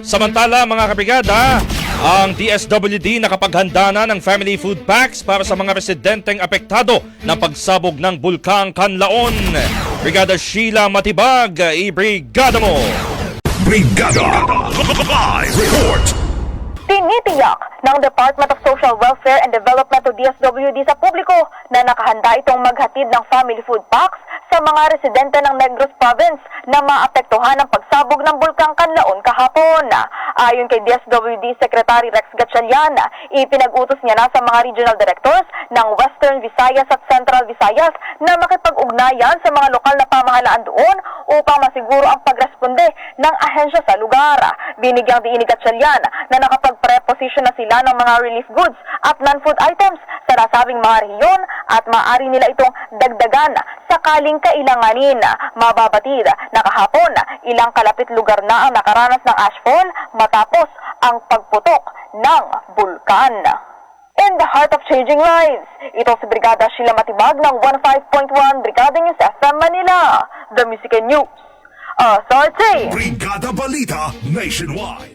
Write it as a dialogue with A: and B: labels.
A: Samantala mga kabrigada, ang DSWD nakapaghanda na ng family food packs para sa mga residenteng apektado ng pagsabog ng Bulkang Kanlaon. Brigada Sheila Matibag, i-brigada mo!
B: Brigada Live Report
C: Tinitiyak ng Department of Social Welfare and Development o DSWD sa publiko na nakahanda itong maghatid ng family food packs sa mga residente ng Negros Province na maapektuhan ng pagsabog ng kahapon. Ayon kay DSWD Secretary Rex Gatchalian, ipinag-utos niya na sa mga regional directors ng Western Visayas at Central Visayas na makipag-ugnayan sa mga lokal na pamahalaan doon upang masiguro ang pagresponde ng ahensya sa lugar. Binigyang diinig at Gatchalian na nakapag-preposition na sila ng mga relief goods at non-food items sa nasabing mga rehiyon at maaari nila itong dagdagan sakaling kailanganin. Mababatid na kahapon, ilang kalapit lugar na ang nakaranas ng ashfall matapos ang pagputok ng bulkan. In the heart of changing lives, ito si Brigada Sheila Matibag ng 15.1 Brigada News FM Manila, The Music and News. Authority!
B: Brigada Balita Nationwide